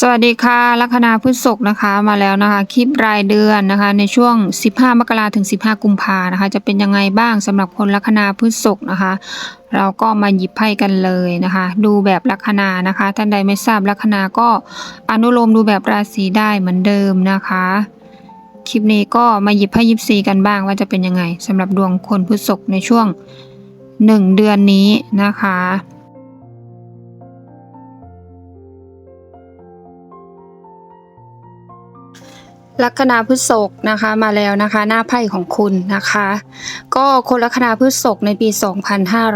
สวัสดีค่ะลัคนาพฤษภนะคะมาแล้วนะคะคลิปรายเดือนนะคะ ในช่วง 15 มกราถึง 15 กุมภานะคะ จะเป็นยังไงบ้างสำหรับคนลัคนาพฤษภนะคะ เราก็มาหยิบไพ่กันเลยนะคะ ดูแบบลัคนานะคะ ท่านใดไม่ทราบลัคนาก็อนุโลมดูแบบราศีได้เหมือนเดิมนะคะ คลิปนี้ก็มาหยิบไพ่ยิปซีกันบ้างว่าจะเป็นยังไงสำหรับดวงคนพฤษภในช่วง 1 เดือนนี้นะคะ ลัคนาพฤษภนะคะมาแล้วนะคะหน้าไพ่ของคุณนะคะ ก็คนลัคนาพฤษภในปี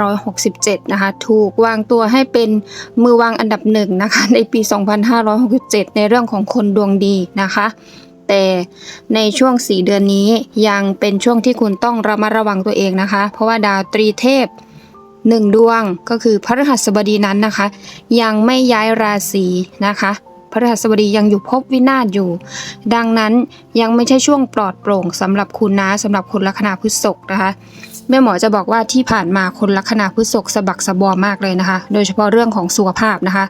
2567 นะคะ ถูกวางตัวให้เป็นมือวางอันดับหนึ่งนะคะ ในปี 2567 ในเรื่องของคนดวงดีนะคะแต่ในช่วง 4 เดือนนี้ยังเป็นช่วงที่คุณต้องระมัดระวังตัวเองนะคะ เพราะว่าดาวตรีเทพหนึ่งดวงก็คือพฤหัสบดีนั้นนะคะ ยังไม่ย้ายราศีนะคะ พฤหัสบดียังอยู่ภพวินาศอยู่ ดังนั้นยังไม่ใช่ช่วงปลอดโปร่งสำหรับคุณนะสำหรับคนลัคนาพฤษภนะคะแม่หมอจะบอกว่าที่ผ่านมาคนลัคนาพฤษภสะบักสะบอมมากเลยนะคะ โดยเฉพาะเรื่องของสุขภาพนะคะ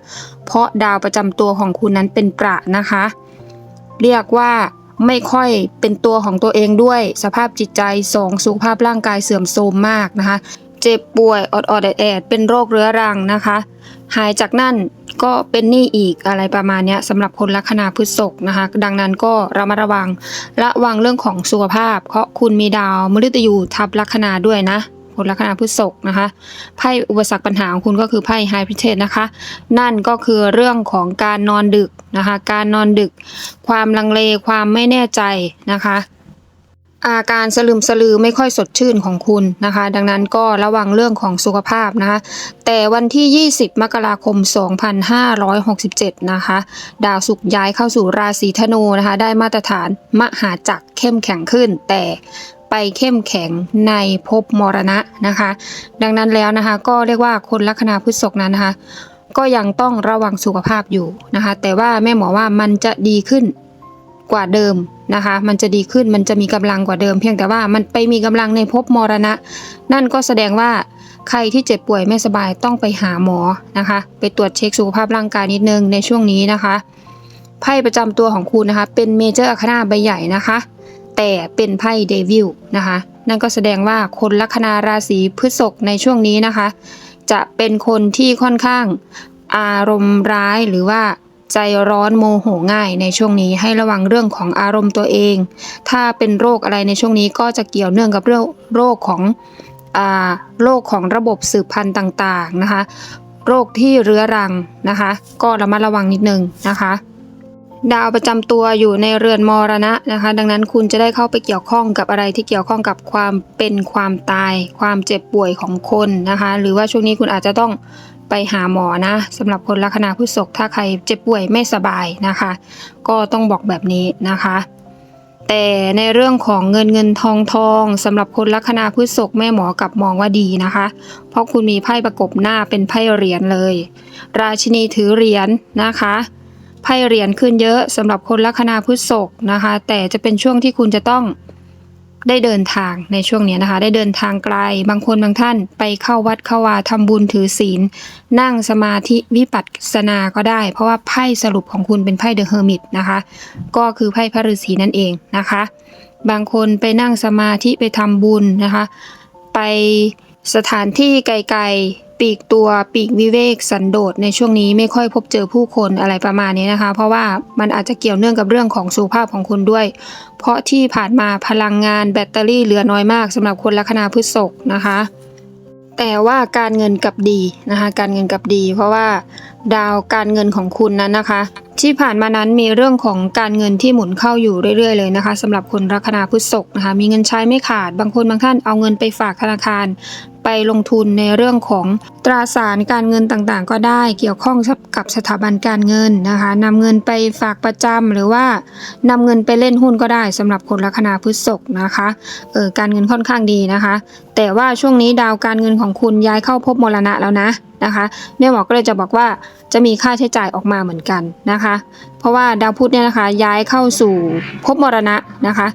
เพราะดาวประจำตัวของคุณนั้นเป็นประนะคะ เรียกว่าไม่ค่อยเป็นตัวของตัวเองด้วย สภาพจิตใจสองสุขภาพร่างกายเสื่อมโทรมมากนะคะ เจ็บป่วยอดอดแอดเป็นโรคเรื้อรังนะคะ หายจากนั่นก็เป็นหนี้อีกอะไรประมาณนี้สำหรับคนลัคนาพฤษภนะคะ ดังนั้นก็ระมัดระวังระวังเรื่องของสุขภาพ เพราะคุณมีดาวมฤตยูทับลัคนาด้วยนะคนลัคนาพฤษภนะคะไพ่อุปสรรคปัญหาของคุณก็คือไพ่ไฮพิเทสนะคะ นั่นก็คือเรื่องของการนอนดึกนะคะ การนอนดึก ความลังเลความไม่แน่ใจนะคะ อาการสลืมสลือไม่ค่อยสดชื่นของคุณนะคะ ดังนั้นก็ระวังเรื่องของสุขภาพนะคะ แต่วันที่ 20 มกราคม 2567 นะคะ ดาวศุกร์ย้ายเข้าสู่ราศีธนูนะคะ ได้มาตรฐานมหาจักรเข้มแข็งขึ้น แต่ไปเข้มแข็งในภพมรณะนะคะ ดังนั้นแล้วนะคะก็เรียกว่าคนลัคนาพฤษภนั้นนะคะ ก็ยังต้องระวังสุขภาพอยู่นะคะ แต่ว่าแม่หมอว่ามันจะดีขึ้น กว่าเดิมนะคะ มันจะดีขึ้นมันจะมีกำลังกว่าเดิม เพียงแต่ว่ามันไปมีกำลังในภพมรณะ นั่นก็แสดงว่าใครที่เจ็บป่วยไม่สบายต้องไปหาหมอนะคะ ไปตรวจเช็คสุขภาพร่างกายนิดนึงในช่วงนี้นะคะไพ่ประจำตัวของคุณนะคะ เป็นเมเจอร์อาคนาใบใหญ่นะคะ แต่เป็นไพ่เดวิลนะคะ นั่นก็แสดงว่าคนลัคนาราศีพฤษภในช่วงนี้นะคะ จะเป็นคนที่ค่อนข้างอารมณ์ร้ายหรือว่า ใจร้อนโมโหง่ายในช่วงนี้ให้ระวังเรื่องของอารมณ์ตัวเอง ถ้าเป็นโรคอะไรในช่วงนี้ก็จะเกี่ยวเนื่องกับเรื่องโรคของอโรคของระบบสืบพันธุ์ต่างๆนะคะ โรคที่เรื้อรังนะคะ ก็ระมัดระวังนิดนึงนะคะดาวประจำตัวอยู่ในเรือนมรณะนะคะ ดังนั้นคุณจะได้เข้าไปเกี่ยวข้องกับอะไรที่เกี่ยวข้องกับความเป็นความตาย ความเจ็บป่วยของคนนะคะ หรือว่าช่วงนี้คุณอาจจะต้อง ไปหาหมอนะสำหรับคนลัคนาพฤษภถ้าใครเจ็บป่วยไม่สบายนะคะ ก็ต้องบอกแบบนี้นะคะ แต่ในเรื่องของเงินเงินทองทองสำหรับคนลัคนาพฤษภแม่หมอกลับมองว่าดีนะคะ เพราะคุณมีไพ่ประกบหน้าเป็นไพ่เหรียญเลย ราชินีถือเหรียญนะคะไพ่เหรียญขึ้นเยอะสำหรับคนลัคนาพฤษภนะคะ แต่จะเป็นช่วงที่คุณจะต้อง ได้เดินทางในช่วงนี้นะคะ ได้เดินทางไกล บางคนบางท่านไปเข้าวัดเข้าวาทำบุญถือศีล นั่งสมาธิวิปัสสนาก็ได้ เพราะว่าไพ่สรุปของคุณเป็นไพ่เดอะเฮอร์มิตนะคะ ก็คือไพ่พระฤาษีนั่นเองนะคะ บางคนไปนั่งสมาธิไปทำบุญนะคะ ไปสถานที่ไกลๆ ปีกตัวปีกวิเวกสันโดษในช่วงนี้ไม่ค่อยพบเจอผู้คนอะไรประมาณนี้นะคะ เพราะว่ามันอาจจะเกี่ยวเนื่องกับเรื่องของสุขภาพของคุณด้วย เพราะที่ผ่านมาพลังงานแบตเตอรี่เหลือน้อยมากสำหรับคนลัคนาพฤษภนะคะ แต่ว่าการเงินกับดีนะคะ การเงินกับดี เพราะว่าดาวการเงินของคุณนั้นนะคะ ที่ผ่านมานั้นมีเรื่องของการเงินที่หมุนเข้าอยู่เรื่อยๆเลยนะคะสำหรับคนลัคนาพฤษภนะคะ มีเงินใช้ไม่ขาดบางคนบางท่านเอาเงินไปฝากธนาคาร ไปลงทุนในเรื่องของตราสารการเงินต่างๆ ก็ได้เกี่ยวข้องกับสถาบันการเงินนะคะนำเงินไปฝากประจำหรือว่านำเงินไปเล่นหุ้นก็ได้สำหรับคนลัคนาพฤษภนะคะเออการเงินค่อนข้างดีนะคะ แต่ว่าช่วงนี้ดาวการเงินของคุณย้ายเข้าภพมรณะแล้วนะนะคะแม่หมอก็เลยจะบอกว่าจะมีค่าใช้จ่ายออกมาเหมือนกันนะคะ เพราะว่าดาวพุธเนี่ยนะคะย้ายเข้าสู่ภพมรณะนะคะ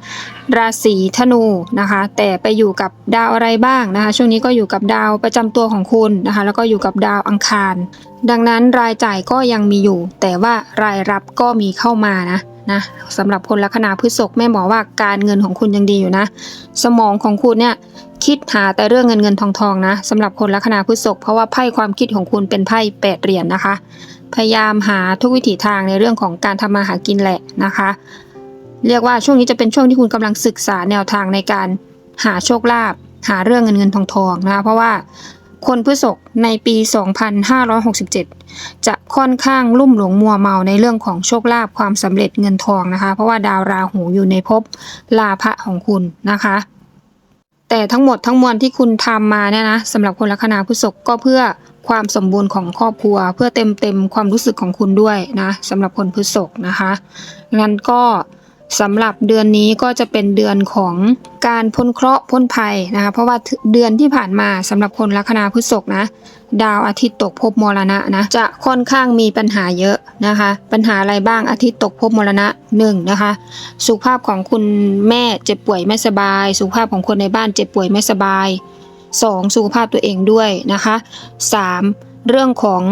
ราศีธนูนะคะ แต่ไปอยู่กับดาวอะไรบ้างนะคะ ช่วงนี้ก็อยู่กับดาวประจำตัวของคุณนะคะ แล้วก็อยู่กับดาวอังคาร ดังนั้นรายจ่ายก็ยังมีอยู่ แต่ว่ารายรับก็มีเข้ามานะนะสำหรับคนลัคนาพฤษภแม่หมอว่าการเงินของคุณยังดีอยู่นะ สมองของคุณเนี่ยคิดหาแต่เรื่องเงินเงินทองทองนะสำหรับคนลัคนาพฤษภเพราะว่าไพ่ความคิดของคุณเป็นไพ่แปดเหรียญนะคะ พยายามหาทุกวิถีทางในเรื่องของการทำมาหากินแหละนะคะ เรียกว่าช่วงนี้จะเป็นช่วงที่คุณกำลังศึกษาแนวทางในการหาโชคลาภหาเรื่องเงินเงินทองทองนะคะเพราะว่าคนพฤษภในปี 2567 จะค่อนข้างลุ่มหลงมัวเมาในเรื่องของโชคลาภความสำเร็จเงินทองนะคะ เพราะว่าดาวราหูอยู่ในภพลาภะของคุณนะคะ แต่ทั้งหมดทั้งมวลที่คุณทำมาเนี่ยนะสำหรับคนลัคนาพฤษภก็เพื่อความสมบูรณ์ของครอบครัว เพื่อเต็มเต็มความรู้สึกของคุณด้วยนะสำหรับคนพฤษภนะคะงั้นก็ สำหรับเดือนนี้ก็จะเป็นเดือนของการพ้นเคราะห์พ้นภัยนะคะ เพราะว่าเดือนที่ผ่านมาสำหรับคนลัคนาพฤษภนะ ดาวอาทิตย์ตกภพมรณะนะ จะค่อนข้างมีปัญหาเยอะนะคะ ปัญหาอะไรบ้างอาทิตย์ตกภพมรณะหนึ่งนะคะ สุขภาพของคุณแม่เจ็บป่วยไม่สบาย สุขภาพของคนในบ้านเจ็บป่วยไม่สบาย 2. สุขภาพตัวเองด้วยนะคะ 3. เรื่องของ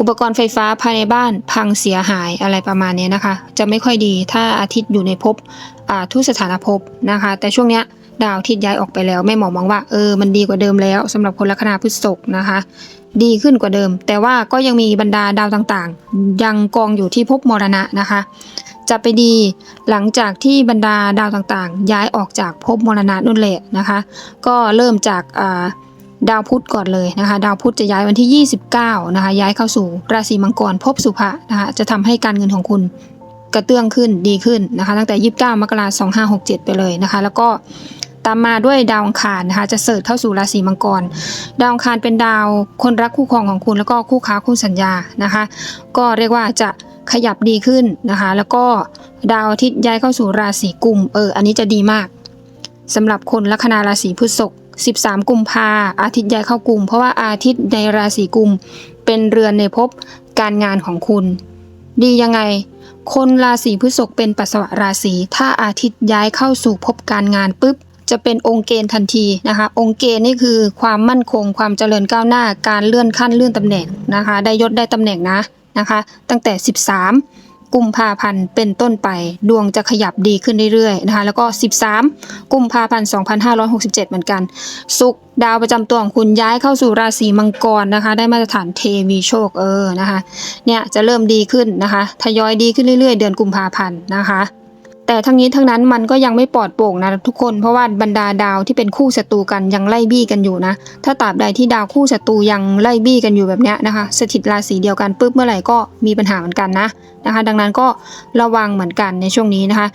อุปกรณ์ไฟฟ้าภายในบ้านพังเสียหายอะไรประมาณนี้นะคะ จะไม่ค่อยดีถ้าอาทิตย์อยู่ในภพทุกสถานภพนะคะ แต่ช่วงเนี้ยดาวอาทิตย์ย้ายออกไปแล้วแม่หมอมองว่าเออมันดีกว่าเดิมแล้วสำหรับคนลัคนาพฤษภนะคะ ดีขึ้นกว่าเดิม แต่ว่าก็ยังมีบรรดาดาวต่างๆ ยังกองอยู่ที่ภพมรณะนะคะ จะไปดีหลังจากที่บรรดาดาวต่างๆ ย้ายออกจากภพมรณะนุ่นแหละนะคะ ก็เริ่มจากอ่า ดาวพุธก่อนเลยนะคะ ดาวพุธจะย้ายวันที่ 29 นะคะ ย้ายเข้าสู่ราศีมังกรภพสุภะนะคะจะทำให้การเงินของคุณกระเตื้องขึ้นดีขึ้นนะคะ ตั้งแต่ 29 มกราคม 2567 ไปเลยนะคะ แล้วก็ตามมาด้วยดาวอังคารนะคะ จะเสิร์ชเข้าสู่ราศีมังกร ดาวอังคารเป็นดาวคนรักคู่ครองของคุณ แล้วก็คู่ค้าคู่สัญญานะคะ ก็เรียกว่าจะขยับดีขึ้นนะคะ แล้วก็ดาวอาทิตย์ย้ายเข้าสู่ราศีกุมเอออันนี้จะดีมากสำหรับคนลัคนาราศีพฤษภ 13 กุมภาอาทิตย์ย้ายเข้ากุมเพราะว่าอาทิตย์ในราศีกุม เป็นเรือนในภพการงานของคุณ ดียังไง คนราศีพฤษภเป็นปัสสาวะราศีถ้าอาทิตย์ย้ายเข้าสู่ภพการงานปุ๊บจะเป็นองค์เกณฑ์ทันทีนะคะ องค์เกณฑ์นี่คือความมั่นคง ความเจริญก้าวหน้าการเลื่อนขั้นเลื่อนตำแหน่งนะคะ ได้ยศได้ตำแหน่งนะนะคะ ตั้งแต่ 13 กุมภาพันธ์เป็นต้นไป ดวงจะขยับดีขึ้นเรื่อยๆนะคะแล้วก็ 13 กุมภาพันธ์ 2567 เหมือนกัน สุกดาวประจำตัวของคุณย้ายเข้าสู่ราศีมังกรนะคะ ได้มาตรฐานเทวีโชคเออนะคะเนี่ยจะเริ่มดีขึ้นนะคะทยอยดีขึ้นเรื่อยๆ เดือนกุมภาพันธ์นะคะ แต่ทั้งนี้ทั้งนั้นมันก็ยังไม่ปลอดโปร่งนะทุกคน เพราะว่าบรรดาดาวที่เป็นคู่ศัตรูกันยังไล่บี้กันอยู่นะ ถ้าตราบใดที่ดาวคู่ศัตรูยังไล่บี้กันอยู่แบบนี้นะคะ สถิตราศีเดียวกันปุ๊บเมื่อไหร่ก็มีปัญหาเหมือนกันนะนะคะ ดังนั้นก็ระวังเหมือนกันในช่วงนี้นะคะ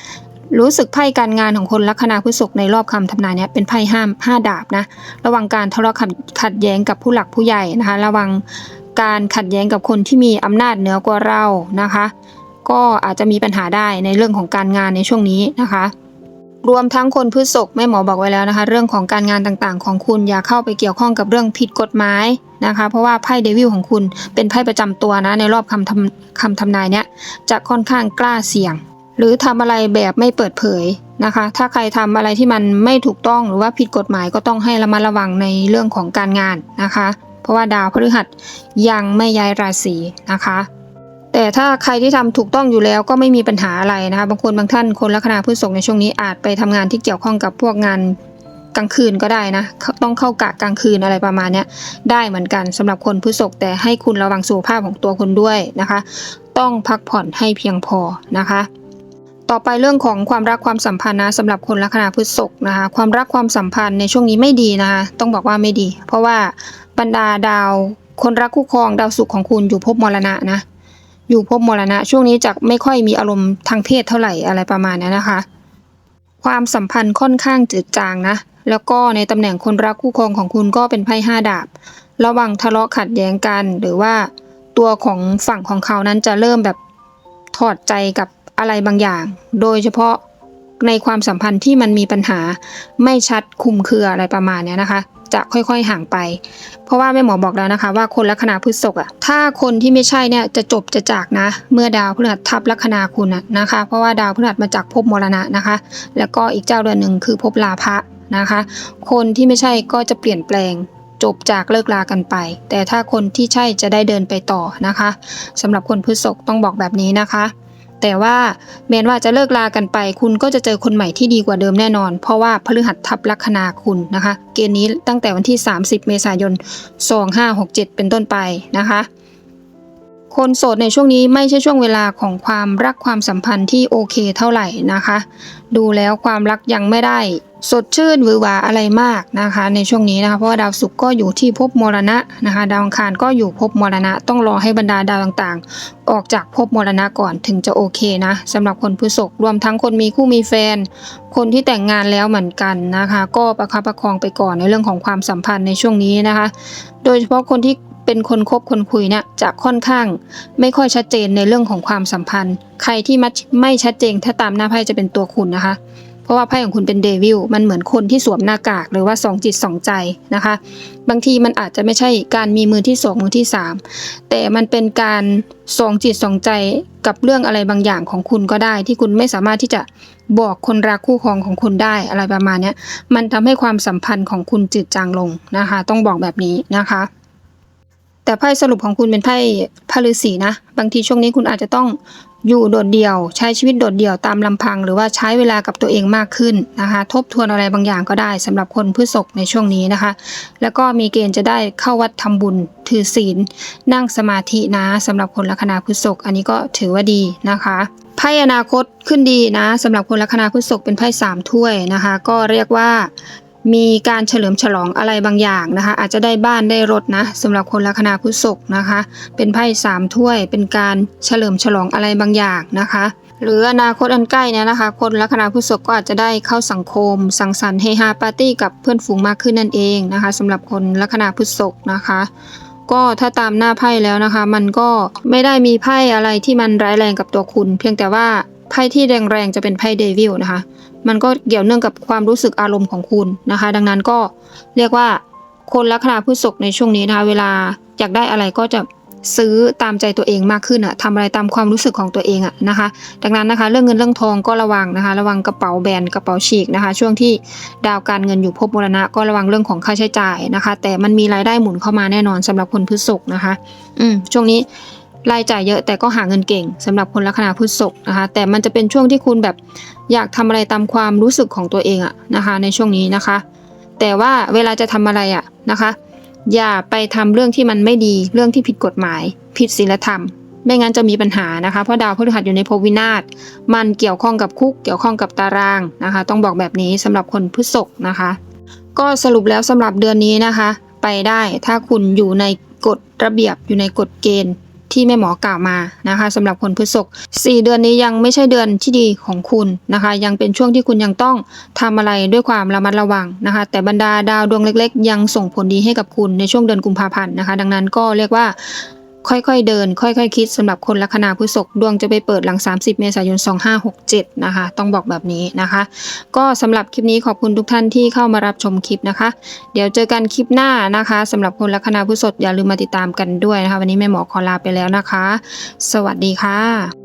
รู้สึกไพ่การงานของคนลัคนาพฤษภในรอบคำทำนายเนี้ยเป็นไพ่ห้ามห้าดาบนะระวังการทะเลาะขัดแย้งกับผู้หลักผู้ใหญ่นะคะ ระวังการขัดแย้งกับคนที่มีอำนาจเหนือกว่าเรานะคะ ก็อาจจะมีปัญหาได้ในเรื่องของการงานในช่วงนี้นะคะ รวมทั้งคนพฤษภแม่หมอบอกไว้แล้วนะคะ เรื่องของการงานต่างๆ ของคุณอย่าเข้าไปเกี่ยวข้องกับเรื่องผิดกฎหมายนะคะ เพราะว่าไพ่เดวิลของคุณเป็นไพ่ประจำตัวนะในรอบคำทำคำทำนายเนี้ยจะค่อนข้างกล้าเสี่ยง หรือทำอะไรแบบไม่เปิดเผยนะคะ ถ้าใครทำอะไรที่มันไม่ถูกต้องหรือว่าผิดกฎหมายก็ต้องให้ระมัดระวังในเรื่องของการงานนะคะ เพราะว่าดาวพฤหัสยังไม่ย้ายราศีนะคะ แต่ถ้าใครที่ทำถูกต้องอยู่แล้วก็ไม่มีปัญหาอะไรนะคะบางคนบางท่านคนลัคนาพฤษภในช่วงนี้อาจไปทำงานที่เกี่ยวข้องกับพวกงานกลางคืนก็ได้นะต้องเข้ากะกลางคืนอะไรประมาณนี้ได้เหมือนกันสำหรับคนพฤษภแต่ให้คุณระวังสุขภาพของตัวคุณด้วยนะคะ ต้องพักผ่อนให้เพียงพอนะคะต่อไปเรื่องของความรักความสัมพันธ์นะสำหรับคนลัคนาพฤษภนะคะความรักความสัมพันธ์ในช่วงนี้ไม่ดีนะคะต้องบอกว่าไม่ดี เพราะว่าบรรดาดาวคนรักคู่ครองดาวศุกร์ของคุณอยู่ภพมรณะนะ อยู่ภพมรณะ ช่วงนี้จะไม่ค่อยมีอารมณ์ทางเพศเท่าไหร่อะไรประมาณนี้นะคะ ความสัมพันธ์ค่อนข้างจืดจางนะ แล้วก็ในตำแหน่งคนรักคู่ครองของคุณก็เป็นไพ่ห้าดาบ ระวังทะเลาะขัดแย้งกัน หรือว่าตัวของฝั่งของเขานั้นจะเริ่มแบบถอดใจกับอะไรบางอย่าง โดยเฉพาะในความสัมพันธ์ที่มันมีปัญหาไม่ชัดคุมเครืออะไรประมาณนี้นะคะ จะค่อยๆห่างไป เพราะว่าแม่หมอบอกแล้วนะคะ ว่าคนลัคนาพฤษภอะถ้าคนที่ไม่ใช่เนี่ยจะจบจะจากนะ เมื่อดาวพฤหัสทับลัคนาคุณนะคะ เพราะว่าดาวพฤหัสมาจากภพมรณะนะคะ แล้วก็อีกเจ้าเดือนหนึ่งคือภพลาภะนะคะ คนที่ไม่ใช่ก็จะเปลี่ยนแปลงจบจากเลิกลากันไป แต่ถ้าคนที่ใช่จะได้เดินไปต่อนะคะสำหรับคนพฤษภต้องบอกแบบนี้นะคะ แต่ว่าแม้ว่าจะเลิกลากันไป คุณก็จะเจอคนใหม่ที่ดีกว่าเดิมแน่นอน เพราะว่าพฤหัสทับลัคนาคุณนะคะ เกณฑ์นี้ตั้งแต่วันที่ 30 เมษายน 2567 เป็นต้นไปนะคะ คนโสดในช่วงนี้ไม่ใช่ช่วงเวลาของความรักความสัมพันธ์ที่โอเคเท่าไหร่นะคะ ดูแล้วความรักยังไม่ได้สดชื่นหวือหวาอะไรมากนะคะ ในช่วงนี้นะคะเพราะว่าดาวศุกร์ก็อยู่ที่ภพมรณะนะคะ ดาวอังคารก็อยู่ภพมรณะ ต้องรอให้บรรดาดาวต่างๆ ออกจากภพมรณะก่อนถึงจะโอเคนะสำหรับคนพฤษภรวมทั้งคนมีคู่มีแฟน คนที่แต่งงานแล้วเหมือนกันนะคะ ก็ประคับประคองไปก่อนในเรื่องของความสัมพันธ์ในช่วงนี้นะคะ โดยเฉพาะคนที่ เป็นคนคบคนคุยเนี่ยจะค่อนข้าง ไม่ค่อยชัดเจนในเรื่องของความสัมพันธ์ ใครที่มัดไม่ชัดเจนถ้าตามหน้าไพ่จะเป็นตัวคุณนะคะ เพราะว่าไพ่ของคุณเป็นเดวิลมันเหมือนคนที่สวมหน้ากากหรือว่าสองจิตสองใจนะคะ บางทีมันอาจจะไม่ใช่การมีมือที่สองมือที่สามแต่มันเป็นการสองจิตสองใจกับเรื่องอะไรบางอย่างของคุณก็ได้ ที่คุณไม่สามารถที่จะบอกคนรักคู่ครองของคุณได้อะไรประมาณนี้มันทำให้ความสัมพันธ์ของคุณจืดจางลงนะคะ ต้องบอกแบบนี้นะคะ แต่ไพ่สรุปของคุณเป็นไพ่พฤษีนะ บางทีช่วงนี้คุณอาจจะต้องอยู่โดดเดี่ยว ใช้ชีวิตโดดเดี่ยวตามลำพัง หรือว่าใช้เวลากับตัวเองมากขึ้นนะคะ ทบทวนอะไรบางอย่างก็ได้สำหรับคนพฤษภในช่วงนี้นะคะ แล้วก็มีเกณฑ์จะได้เข้าวัดทำบุญ ถือศีล นั่งสมาธินะสำหรับคนลัคนาพฤษภอันนี้ก็ถือว่าดีนะคะไพ่อนาคตขึ้นดีนะสำหรับคนลัคนาพฤษภเป็นไพ่สามถ้วยนะคะ ก็เรียกว่า มีการเฉลิมฉลองอะไรบางอย่างนะคะ อาจจะได้บ้านได้รถนะสำหรับคนลัคนาพฤษภนะคะ เป็นไพ่สามถ้วยเป็นการเฉลิมฉลองอะไรบางอย่างนะคะ หรืออนาคตอันใกล้เนี่ยนะคะ คนลัคนาพฤษภก็อาจจะได้เข้าสังคม สังสรรค์เฮฮาปาร์ตี้กับเพื่อนฝูงมากขึ้นนั่นเองนะคะสำหรับคนลัคนาพฤษภนะคะก็ถ้าตามหน้าไพ่แล้วนะคะ มันก็ไม่ได้มีไพ่อะไรที่มันร้ายแรงกับตัวคุณ เพียงแต่ว่าไพ่ที่แรงๆจะเป็นไพ่เดวิลนะคะ มันก็เกี่ยวเนื่องกับความรู้สึกอารมณ์ของคุณนะคะ ดังนั้นก็เรียกว่าคนลัคนาพฤษภในช่วงนี้นะคะ เวลาอยากได้อะไรก็จะซื้อตามใจตัวเองมากขึ้นอะทำอะไรตามความรู้สึกของตัวเองอะนะคะ ดังนั้นนะคะ เรื่องเงินเรื่องทองก็ระวังนะคะ ระวังกระเป๋าแบนกระเป๋าฉีกนะคะ ช่วงที่ดาวการเงินอยู่ภพมรณะ ก็ระวังเรื่องของค่าใช้จ่ายนะคะ แต่มันมีรายได้หมุนเข้ามาแน่นอนสำหรับคนพฤษภนะคะ อืมช่วงนี้ รายจ่ายเยอะแต่ก็หาเงินเก่งสำหรับคนลัคนาพฤษภนะคะ แต่มันจะเป็นช่วงที่คุณแบบอยากทำอะไรตามความรู้สึกของตัวเองอะนะคะ ในช่วงนี้นะคะ แต่ว่าเวลาจะทำอะไรอะนะคะ อย่าไปทำเรื่องที่มันไม่ดีเรื่องที่ผิดกฎหมาย ผิดศีลธรรม ไม่งั้นจะมีปัญหานะคะเพราะดาวพฤหัสอยู่ในภพวินาศมันเกี่ยวข้องกับคุก เกี่ยวข้องกับตารางนะคะ ต้องบอกแบบนี้สำหรับคนพฤษภนะคะ ก็สรุปแล้วสำหรับเดือนนี้นะคะ ไปได้ถ้าคุณอยู่ในกฎระเบียบอยู่ในกฎเกณฑ์ ที่แม่หมอกล่าวมานะคะสำหรับคนพฤษภสี่เดือนนี้ยังไม่ใช่เดือนที่ดีของคุณนะคะ ยังเป็นช่วงที่คุณยังต้องทำอะไรด้วยความระมัดระวังนะคะ แต่บรรดาดาวดวงเล็ก ๆ ยังส่งผลดีให้กับคุณในช่วงเดือนกุมภาพันธ์นะคะ ดังนั้นก็เรียกว่า ค่อยๆเดิน ค่อยๆคิดสำหรับคนลัคนาพฤษภดวงจะไปเปิดหลัง 30 เมษายน 2567 นะคะ ต้องบอกแบบนี้นะคะ ก็สำหรับคลิปนี้ขอบคุณทุกท่านที่เข้ามารับชมคลิปนะคะ เดี๋ยวเจอกันคลิปหน้านะคะสำหรับคนลัคนาพฤษภอย่าลืมมาติดตามกันด้วยนะคะ วันนี้แม่หมอขอลาไปแล้วนะคะ สวัสดีค่ะ